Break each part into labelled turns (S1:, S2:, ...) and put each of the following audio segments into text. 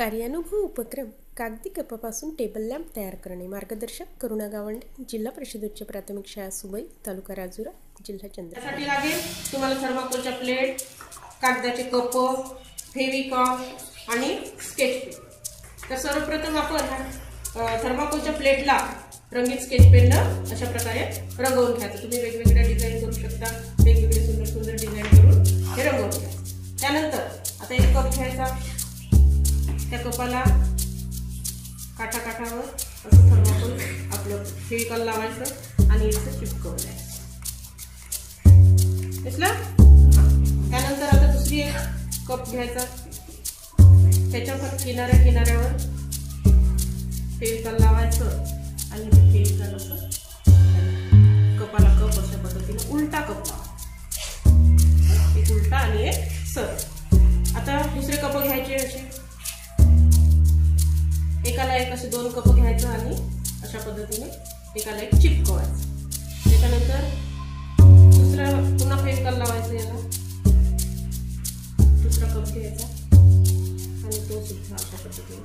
S1: कार्यानुभव उपक्रम कागदी कपापासून टेबल लॅम्प तयार करणे. मार्गदर्शक करुणा गावंडे जिल्हा परिषद उच्च प्राथमिक शाळा सुबई तालुका राजुरा जिल्हा चंद्रपूर.
S2: लागेल तुम्हाला थर्माकोलच्या प्लेट कागदाचे कप फेविकॉप आणि स्केच पेन तर सर्वप्रथम आपण थर्माकोलच्या प्लेटला रंगीत स्केच पेननं अशा प्रकारे रंगवून घ्यायचं तुम्ही वेगवेगळ्या डिझाईन करू शकता. वेगवेगळे सुंदर सुंदर डिझाईन करून हे रंगवून घ्या. त्यानंतर आता एक कप घ्यायचा. त्या कपाला काठा काठावर असं थर्माकोल आपलं फेविकॉल लावायचं आणि इथं चिपकवून द्यायचं. दिसलं त्यानंतर आता दुसरी एक कप घ्यायचा. त्याच्यावर किनाऱ्या किनाऱ्यावर फेविकॉल लावायचं आणि फेविकॉल असं कपाला कप अशा पद्धतीने उलटा कप लावा. एक उलटा आणि एक सर. एकाला एक असे दोन कप घ्यायचं आणि अशा पद्धतीने एकाला एक चिपकवायचं त्याच्यानंतर दुसरा पुन्हा फेकल लावायचं याला. दुसरा कप घ्यायचा. आणि तो सुद्धा अशा पद्धतीने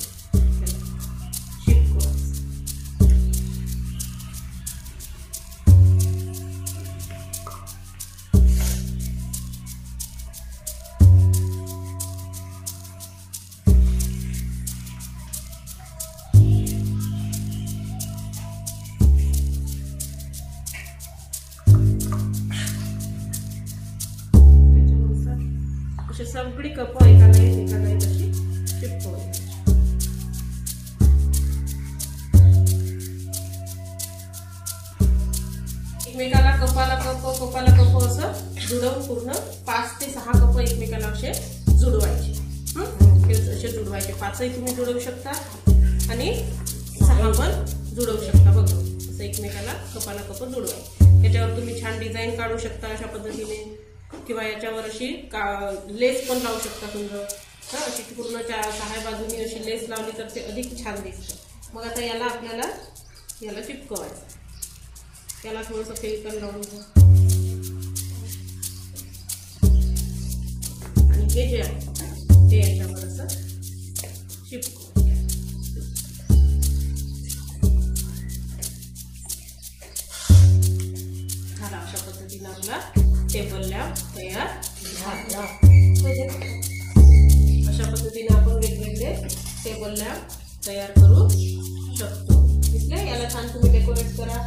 S2: चिपकवायचा अशी सगळी कप एका एक एका एक अशी चिपकवायची एकमेकाला कपाला कप कपाला कप असं जुडवून पूर्ण पाच ते सहा कप एकमेकाला असे जुडवायचे. असे जुडवायचे. पाचही तुम्ही जुडवू शकता आणि सहा पण जुडवू शकता. बघ असं एकमेकाला कपाला कप जुडवायचे. त्याच्यावर तुम्ही छान डिझाईन काढू शकता अशा पद्धतीने. किंवा याच्यावर अशी का लेस पण लावू शकता तुमचं हं, अशी पूर्ण चा- सहा बाजूनी अशी लेस लावली तर ते अधिक छान दिसतं. मग आता याला आपल्याला याला चिपकवायचं त्याला थोडंसं फेविकॉल लावून घ्या. आणि हे जे आहे ते याच्यावर असं चिपकवून पद्धतीनं आपला टेबल लॅम्प तयार झाला. अशा पद्धतीने आपण वेगवेगळे टेबल लॅम्प तयार करू शकतो. दिसले याला छान तुम्ही डेकोरेट करा.